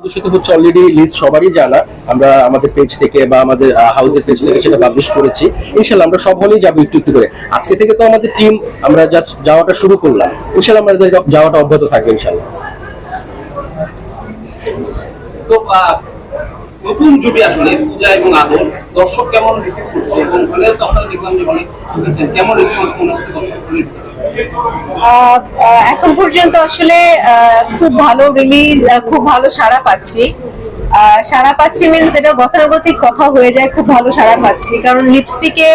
প্রদর্শিত হচ্ছে already list সবারই জানা। আমরা আমাদের পেজ থেকে বা আমাদের হাউসের পেজ থেকে সেটা পাবলিশ করেছি। ইনশাল্লাহ আমরা সব হলেই যাব একটু একটু করে। আজকে থেকে তো আমাদের টিম আমরা জাস্ট যাওয়াটা শুরু করলাম। ইনশাল্লাহ আমাদের যাওয়াটা অব্যাহত থাকবে ইনশাল্লাহ তো নতুন জুটি আসলে, পূজা এবং আদর দর্শক কেমন রিসিভ করছে? এবং হলে তো আপনারা দেখলাম যে অনেক কেমন রেসপন্স মনে হচ্ছে দর্শক এখন পর্যন্ত আসলে খুব ভালো রিলিজ খুব ভালো সাড়া পাচ্ছি। সাড়া পাচ্ছি মিনস এটা গতানুগতিক কথা হয়ে যায়, খুব ভালো সাড়া পাচ্ছি। কারণ লিপস্টিকে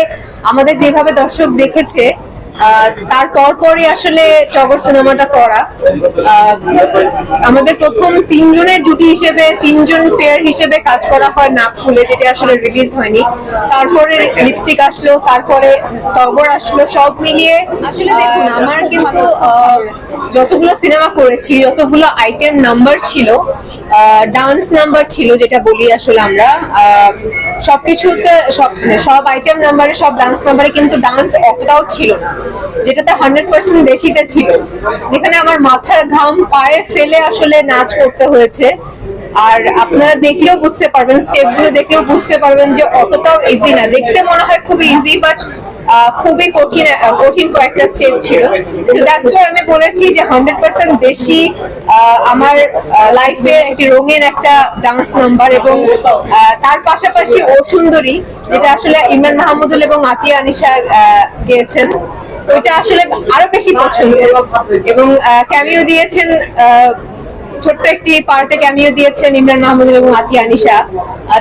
আমাদের যেভাবে দর্শক দেখেছে তারপর পরই আসলে টগর সিনেমাটা করা। আমাদের প্রথম তিনজনের জুটি হিসেবে, তিনজন পেয়ার হিসেবে কাজ করা হয় নাক ফুলে যেটা আসলে রিলিজ হয়নি। তারপরে লিপস্টিক আসলো, তারপরে টগর আসলো, সব মিলিয়ে আসলে দেখুন, আমার কিন্তু যতগুলো সিনেমা করেছি, যতগুলো আইটেম নাম্বার ছিল ডান্স নাম্বার ছিল যেটা বলি আসলে আমরা। সবকিছুতে সব মানে সব আইটেম নাম্বারে সব ডান্স নাম্বারে কিন্তু ডান্স অতটাও ছিল না, যেটাতে হান্ড্রেড পার্সেন্ট বেশিতে ছিল। যেখানে আমার মাথার ঘাম, পায়ে ফেলে আসলে নাচ করতে হয়েছে। আর আপনারা দেখলেও বুঝতে পারবেন স্টেপগুলো দেখলেও বুঝতে পারবেন যে অতটাও ইজি না। দেখতে মনে হয় খুব ইজি বাট খুবই কঠিন কঠিন কয়েকটা স্টেপ ছিল। তো দ্যাটস আমি বলেছি যে হান্ড্রেড পার্সেন্ট দেশি আমার লাইফের একটি রঙের একটা ডান্স নাম্বার এবং তার পাশাপাশি ও সুন্দরী, যেটা আসলে ইমরান মাহমুদুল এবং আতিয়া আনিসা গেয়েছেন ওইটা আসলে আরও বেশি পছন্দ এবং ক্যামিও দিয়েছেন ছোট্ট একটি পার্টে ক্যামিও দিয়েছেন ইমরান মাহমুদ এবং আতি আনিশা।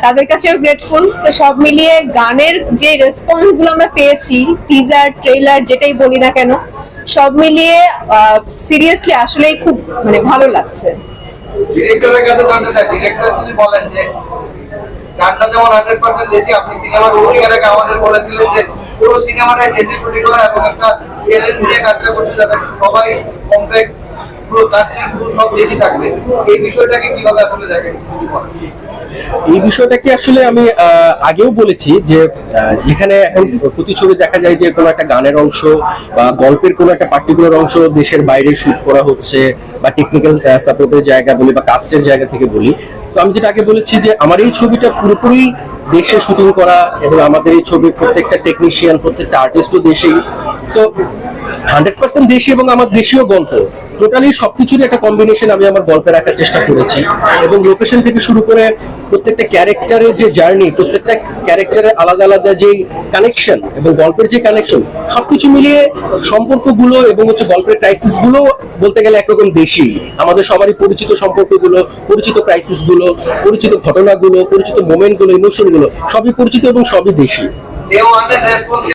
তাদের কাছেও গ্রেটফুল তো সব মিলিয়ে গানের যে রেসপন্সগুলো আমরা পেয়েছি টিজার ট্রেলার যেটাই বলি না কেন, সব মিলিয়ে সিরিয়াসলি আসলেই খুব মানে ভালো লাগছে। ডিরেক্টরের কাছে ডিরেক্টর যদি বলেন যে, গানটা যেমন হান্ড্রেড পার্সেন্ট দেশি, আপনি সিনেমার আমাদের বলেছিলেন যে, পুরো সিনেমাটাই দেশি একটা চ্যালেঞ্জ দিয়ে কাজটা করছে যাতে সবাই কমপ্লেক্ট এই বিষয়টাকে আসলে আমি আগেও বলেছি যে যেখানে এখন প্রতিছবি দেখা যায় যে কোনো একটা গানের অংশ বা গল্পের কোনো একটা পার্টিকুলার অংশ দেশের বাইরে শুট করা হচ্ছে বা টেকনিক্যাল সাপোর্টের জায়গা বলি বা কাস্টের জায়গা থেকে বলি। তো আমি যেটা আগে বলেছি যে, আমার এই ছবিটা পুরোপুরি দেশে শুটিং করা এবং আমাদের এই ছবির প্রত্যেকটা টেকনিশিয়ান প্রত্যেকটা আর্টিস্টও দেশেই। সো হান্ড্রেড পার্সেন্ট দেশি এবং আমার দেশীয় গল্প। টোটালি সবকিছুরই একটা কম্বিনেশন আমি আমার গল্পে রাখার চেষ্টা করেছি। এবং লোকেশন থেকে শুরু করে প্রত্যেকটা ক্যারেক্টারের যে জার্নি প্রত্যেকটা ক্যারেক্টারের আলাদা আলাদা যে কানেকশন এবং গল্পের যে কানেকশন সবকিছু মিলিয়ে সম্পর্কগুলো এবং হচ্ছে গল্পের ক্রাইসিসগুলো বলতে গেলে একরকম দেশি। আমাদের সবারই পরিচিত সম্পর্কগুলো, পরিচিত ক্রাইসিসগুলো পরিচিত ঘটনাগুলো, পরিচিত মোমেন্টগুলো ইমোশনগুলো সবই পরিচিত এবং সবই দেশি।